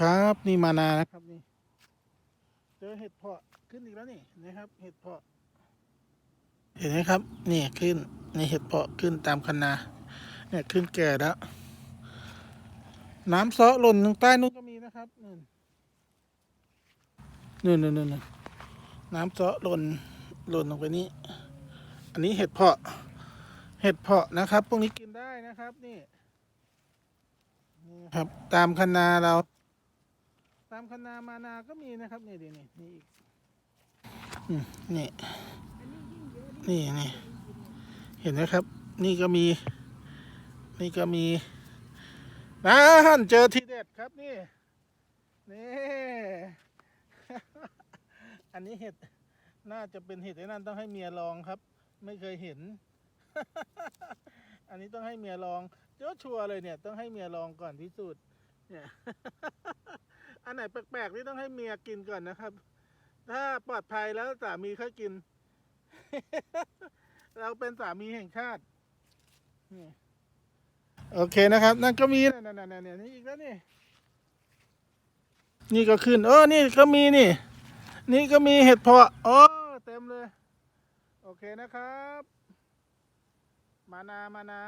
ครับ นี่มานานะครับนี่เจอเห็ดเพาะขึ้นอีกแล้วนี่นะครับ เห็ดเพาะ เห็นไหมครับ นี่ขึ้นนี่เห็ดเพาะขึ้นตามคันนา เนี่ยขึ้นแก่แล้ว น้ำเซาะหล่นทางใต้นู้นก็มีนะครับนู่นนู่นนู่นนู่นน้ำเซาะหล่นหล่นลงไปนี้ อันนี้เห็ดเพาะ เห็ดเพาะนะครับพวกนี้กินได้นะครับ นี่นี่ครับตามคันนาเรา ตามคันามานาก็มีนะครับนี่ดีนี่นี่อีกนี่นี่นี่เห็นไหมครับ นี่ก็มี นี่ก็มีนั่นเจอทีเด็ดครับนี่นี่อันนี้เห็ดน่าจะเป็นเห็ดไอ้นั่นต้องให้เมียลองครับ ไม่เคยเห็น อันนี้ต้องให้เมียลองเจ้าชัวเลยเนี่ย ต้องให้เมียลองก่อนพิสูจน์เนี่ย ไหนแปลกๆนี่ต้องให้เมียกินก่อนนะครับ ถ้าปลอดภัยแล้วสามีค่อยกิน เราเป็นสามีแห่งชาติโอเคนะครับ นั่นก็มีนั่นนั่นนั่นนี่อีกแล้วนี่ นี่ก็ขึ้นเออนี่ก็มีนี่ นี่ก็มีเห็ดเพาะโอ้เต็มเลย โอเคนะครับ มานามานา